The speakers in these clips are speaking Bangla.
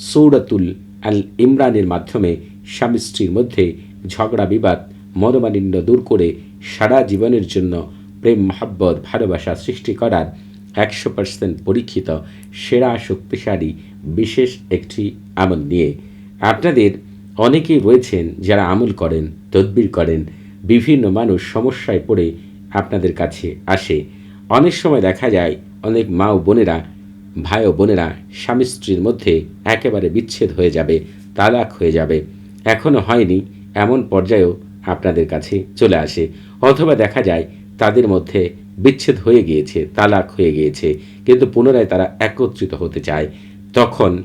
সৌরাতুল আল ইমরানের মাধ্যমে স্বামী স্ত্রীর মধ্যে ঝগড়া, বিবাদ, মনোমালিন্য দূর করে সারা জীবনের জন্য প্রেম, মহাব্বত, ভালোবাসা সৃষ্টি করার একশো পার্সেন্ট পরীক্ষিত, সেরা, শক্তিশালী, বিশেষ একটি আমল নিয়ে আপনাদের অনেকেই রয়েছেন যারা আমল করেন, তদবির করেন, বিভিন্ন মানুষ সমস্যায় পড়ে আপনাদের কাছে আসে। অনেক সময় দেখা যায় অনেক মা ও বোনেরা ভাই ও বোনেরা, স্বামী স্ত্রীর মধ্যে একেবারে বিচ্ছেদ হয়ে যাবে, তালাক হয়ে যাবে। এখনও হয়নি এমন পর্যায়েও আপনাদের কাছে চলে আসে। অথবা দেখা যায় তাদের মধ্যে বিচ্ছেদ হয়ে গিয়েছে, তালাক হয়ে গিয়েছে, কিন্তু পুনরায় তারা একত্রিত হতে চায়। তখন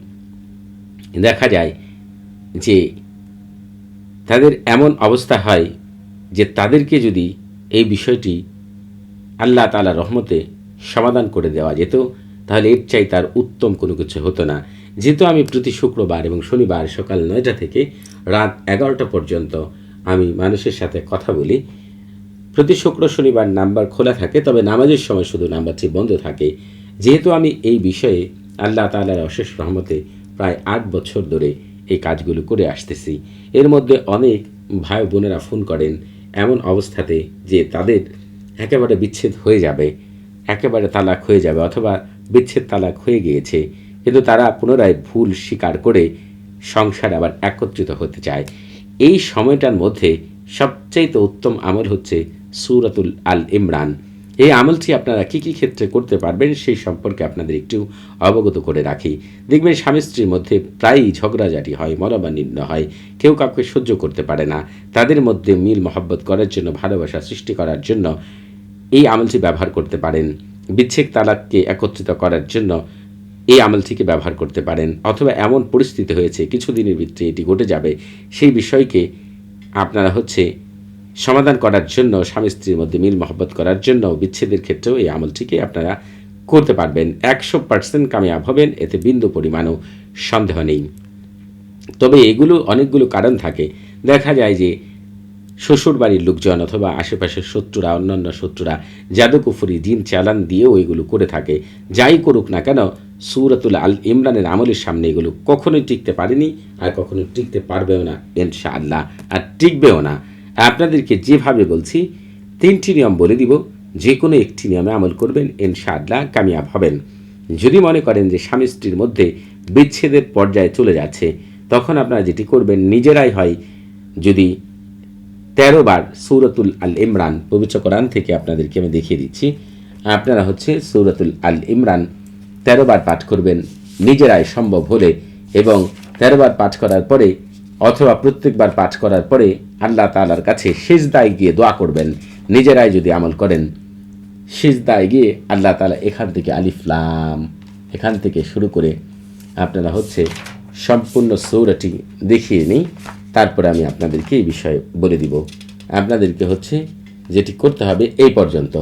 দেখা যায় যে তাদের এমন অবস্থা হয় যে তাদেরকে যদি এই বিষয়টি আল্লাহ তালা রহমতে সমাধান করে দেওয়া যেত তাহলে এর চাই তার উত্তম কোনো কিছু হতো না। যেহেতু আমি প্রতি শুক্রবার এবং শনিবার সকাল নয়টা থেকে রাত এগারোটা পর্যন্ত আমি মানুষের সাথে কথা বলি। প্রতি শুক্র, শনিবার নাম্বার খোলা থাকে, তবে নামাজের সময় শুধু নাম্বারটি বন্ধ থাকে। যেহেতু আমি এই বিষয়ে আল্লাহ তালার অশেষ রহমতে প্রায় আট বছর ধরে এই কাজগুলো করে আসতেছি। এর মধ্যে অনেক ভাই বোনেরা ফোন করেন, এমন অবস্থাতে যে তাদের একেবারে বিচ্ছেদ হয়ে যাবে, একেবারে তালাক হয়ে যাবে অথবা বিচ্ছেদ তালাক হয়ে গিয়েছে, কিন্তু তারা পুনরায় ভুল স্বীকার করে সংসার আবার একত্রিত হতে চায়। এই সময়টার মধ্যে সবচাইতে উত্তম আমল হচ্ছে সুরাতুল আল ইমরান। এই আমলটি আপনারা কী কী ক্ষেত্রে করতে পারবেন সেই সম্পর্কে আপনাদের একটু অবগত করে রাখি। দেখবেন স্বামী স্ত্রীর মধ্যে প্রায়ই ঝগড়াঝাটি হয় মনোমানিন্য হয়, কেউ কাউকে সহ্য করতে পারে না। তাদের মধ্যে মিল মহব্বত করার জন্য, ভালোবাসা সৃষ্টি করার জন্য এই আমলটি ব্যবহার করতে পারেন। বিচ্ছেদ তালাককে একত্রিত করার জন্য এই আমলটিকে ব্যবহার করতে পারেন। অথবা এমন পরিস্থিতি হয়েছে, কিছুদিনের ভিতরে এটি ঘটে যাবে, সেই বিষয়কে আপনারা হচ্ছে সমাধান করার জন্য, স্বামী স্ত্রীর মধ্যে মিল মহব্বত করার জন্য বিচ্ছেদের ক্ষেত্রেও এই আমলটিকে আপনারা করতে পারবেন। একশো পার্সেন্ট কামিয়াব হবেন, এতে বিন্দু পরিমাণও সন্দেহ নেই। তবে এগুলো অনেকগুলো কারণ থাকে। দেখা যায় যে শ্বশুর বাড়ির লোকজন অথবা আশেপাশের শত্রুরা, অন্যান্য শত্রুরা জাদুকুফুরি জিন চালান দিয়েও এগুলো করে থাকে। যাই করুক না কেন, সুরতুল আল ইমরানের আমলের সামনে এগুলো কখনোই টিকতে পারেনি আর কখনো টিকতে পারবেও না ইনশা আল্লাহ আর টিকবেও না। আপনাদেরকে যেভাবে বলছি, তিনটি নিয়ম বলে দিব। যে কোনো একটি নিয়মে আমল করবেন ইনশা আল্লাহ কামিয়াব হবেন। যদি মনে করেন যে স্বামী স্ত্রীর মধ্যে বিচ্ছেদের পর্যায়ে চলে যাচ্ছে, তখন আপনারা যেটি করবেন, নিজেরাই হয় যদি তেরো বার সৌরতুল আল ইমরান, পবিত্র কোরআন থেকে আপনাদেরকে আমি দেখিয়ে দিচ্ছি। আপনারা হচ্ছে সৌরতুল আল ইমরান তেরো বার পাঠ করবেন, নিজেরাই সম্ভব হলে এবং তেরো বার পাঠ করার পরে অথবা প্রত্যেকবার পাঠ করার পরে আল্লাহ তালার কাছে সেজদায় গিয়ে দোয়া করবেন, নিজেরাই যদি আমল করেন, সিজদায় গিয়ে আল্লাহ তালা এখান থেকে আলিফলাম এখান থেকে শুরু করে আপনারা হচ্ছে সম্পূর্ণ সৌরাটি দেখিয়ে নিই। তারপরে আমি আপনাদেরকে এই বিষয়ে বলে দিব। আপনাদেরকে হচ্ছে যেটি করতে হবে এই পর্যন্ত।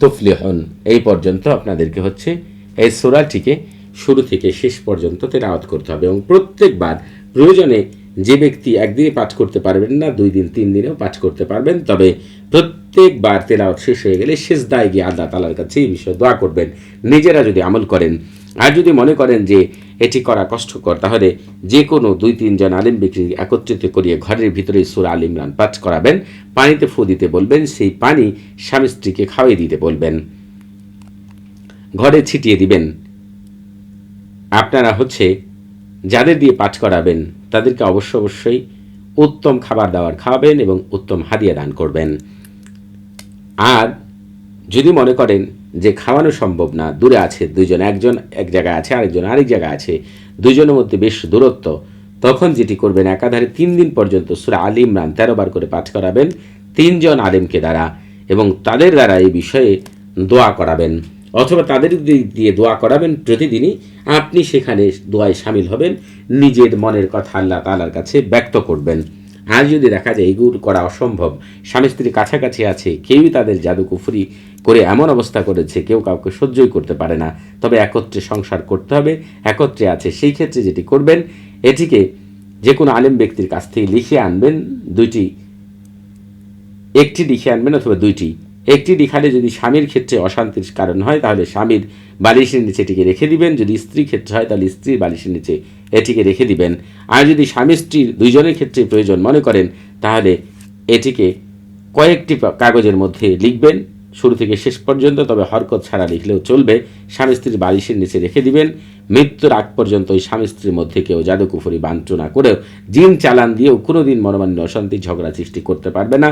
তফলিহন, এই পর্যন্ত আপনাদেরকে হচ্ছে এই সোরাটিকে শুরু থেকে শেষ পর্যন্ত তেলাওয়াত করতে হবে এবং প্রত্যেকবার প্রয়োজনে যে ব্যক্তি একদিনে পাঠ করতে পারবেন না, দুই দিন, তিন দিনেও পাঠ করতে পারবেন। তবে প্রত্যেকবার তেলাওয়াত শেষ হয়ে গেলে শেষ দায় গিয়ে আল্লাহ তালার কাছে এই বিষয়ে দোয়া করবেন। নিজেরা যদি আমল করেন আর যদি মনে করেন যে এটি করা কষ্টকর, তাহলে যে কোনো দুই তিনজন আলিম ব্যক্তি একত্রিত করিয়ে ঘরের ভিতরে সুর আল ইমরান পাঠ করাবেন। পানিতে ফু দিতে বলবেন, সেই পানি স্বামী স্ত্রীকে খাওয়াই দিতে বলবেন। ঘরে ছিটিয়ে দিবেন। আপনারা হচ্ছে যাদের দিয়ে পাঠ করাবেন, তাদেরকে অবশ্য অবশ্যই উত্তম খাবার দাবার খাওয়াবেন এবং উত্তম হাদিয়া দান করবেন। আর যদি মনে করেন যে খাওয়ানো সম্ভব না, দূরে আছে দুজন একজন এক জায়গায় আছে, আরেকজন আরেক জায়গায় আছে দুজনের মধ্যে বেশ দূরত্ব, তখন যেটি করবেন একাধারে তিন দিন পর্যন্ত সুরা আলী ইমরান তেরো বার করে পাঠ করাবেন, তিনজন আলেমকে দ্বারা এবং তাদের দ্বারা এই বিষয়ে দোয়া করাবেন। অথবা তাদের দিয়ে দোয়া করাবেন, প্রতিদিনই আপনি সেখানে দোয়ায় সামিল হবেন, নিজের মনের কথা আল্লাহ তালার কাছে ব্যক্ত করবেন। আর যদি দেখা যায় এগুলো করা অসম্ভব। স্বামী স্ত্রী কাছাকাছি আছে, কেউই তাদের জাদুকুফুরি করে এমন অবস্থা করেছে, কেউ কাউকে সহ্যই করতে পারে না। তবে একত্রে সংসার করতে হবে, একত্রে আছে সেই ক্ষেত্রে যেটি করবেন, এটিকে যে কোনো আলেম ব্যক্তির কাছ থেকে লিখে আনবেন, দুইটি, একটি লিখে আনবেন অথবা দুইটি। একটি লিখালে যদি স্বামীর ক্ষেত্রে অশান্তির কারণ হয়, তাহলে স্বামীর বালিশের নিচে এটিকে রেখে দিবেন। যদি স্ত্রীর ক্ষেত্রে হয়, তাহলে স্ত্রীর বালিশের নিচে এটিকে রেখে দিবেন। আর যদি স্বামী স্ত্রীর দুইজনের ক্ষেত্রে প্রয়োজন মনে করেন, তাহলে এটিকে কয়েকটি কাগজের মধ্যে লিখবেন। শুরু থেকে শেষ পর্যন্ত, তবে হরকত ছাড়া লিখলেও চলবে। স্বামী স্ত্রীর বালিশের নিচে রেখে দিবেন। মৃত্যুর আগ পর্যন্ত ওই স্বামী স্ত্রীর মধ্যে কেউ জাদুকুফুরি বাঞ্চনা করেও জিন চালান দিয়েও কোনোদিন মনোমান্য অশান্তি, ঝগড়া সৃষ্টি করতে পারবে না।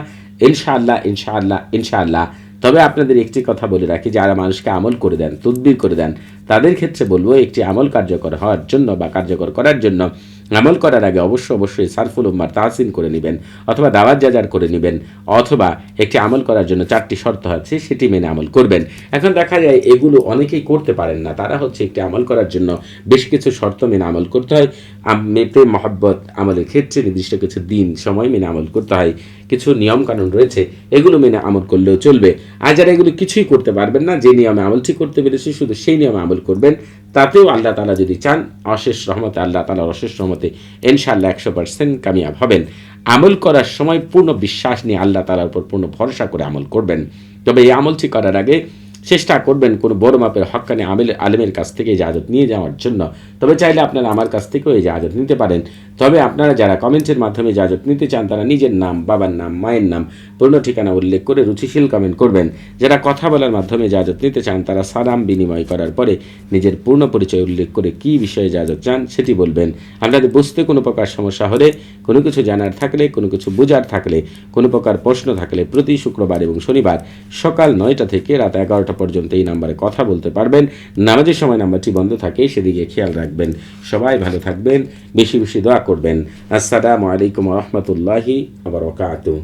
ইনশাআল্লাহ ইনশাআল্লাহ ইনশাআল্লাহ। তবে আপনাদের একটি কথা বলে রাখি, যারা মানুষকে আমল করে দেন, তদবির করে দেন, তাদের ক্ষেত্রে বলব একটি আমল কার্যকর হওয়ার জন্য বা কার্যকর করার জন্য আমল করার আগে অবশ্য অবশ্যই সারফুল উম্মার তাহসিন করে নেবেন অথবা দাওয়াত যাজার করে নেবেন, অথবা একটি আমল করার জন্য চারটি শর্ত আছে, সেটি মেনে আমল করবেন। এখন দেখা যায় এগুলো অনেকেই করতে পারেন না। তারা হচ্ছে একটি আমল করার জন্য বেশ কিছু শর্ত মেনে আমল করতে হয়। মেতে মহব্বত আমলের ক্ষেত্রে নির্দিষ্ট কিছু দিন, সময় মেনে আমল করতে হয়। কিছু নিয়মকানুন রয়েছে, এগুলো মেনে আমল করলেও চলবে। আর যারা এগুলো কিছুই করতে পারবেন না, যে নিয়মে আমলটি করতে পেরেছি, শুধু সেই নিয়মে আমল করবেন। তাতেও আল্লাহ তালা যদি চান, অশেষ রহমতে, আল্লাহ তালার অশেষ রহমতে ইনশাআল্লাহ একশো পার্সেন্ট কামিয়াব হবেন। আমল করার সময় পূর্ণ বিশ্বাস নিয়ে আল্লাহ তালার উপর পূর্ণ ভরসা করে আমল করবেন। তবে এই আমলটি করার আগে চেষ্টা করবেন কোনো বড় মাপের হক্কানি আমেল আলেমের কাছ থেকে ইজাজত নিয়ে যাওয়ার জন্য। তবে চাইলে আপনারা আমার কাছ থেকেও ইজাজত নিতে পারেন। তবে আপনারা যারা কমেন্টের মাধ্যমে ইজাজত নিতে চান, তারা নিজের নাম, বাবার নাম, মায়ের নাম, পূর্ণ ঠিকানা উল্লেখ করে রুচিশীল কমেন্ট করবেন। যারা কথা বলার মাধ্যমে ইজাজত নিতে চান, তারা সালাম বিনিময় করার পরে নিজের পূর্ণ পরিচয় উল্লেখ করে কী বিষয়ে ইজাজত চান সেটি বলবেন। আপনাদের বুঝতে কোনো প্রকার সমস্যা হলে, কোনো কিছু জানার থাকলে, কোনো কিছু বোঝার থাকলে, কোনো প্রকার প্রশ্ন থাকলে প্রতি শুক্রবার এবং শনিবার সকাল নয়টা থেকে রাত এগারোটা পর্যন্ত এই নাম্বারে কথা বলতে পারবেন। নামাজের সময় নাম্বারটি বন্ধ থাকে, সেদিকে খেয়াল রাখবেন। সবাই ভালো থাকবেন, বেশি বেশি দোয়া করবেন। আসসালামু আলাইকুম রহমতুল্লাহি আবার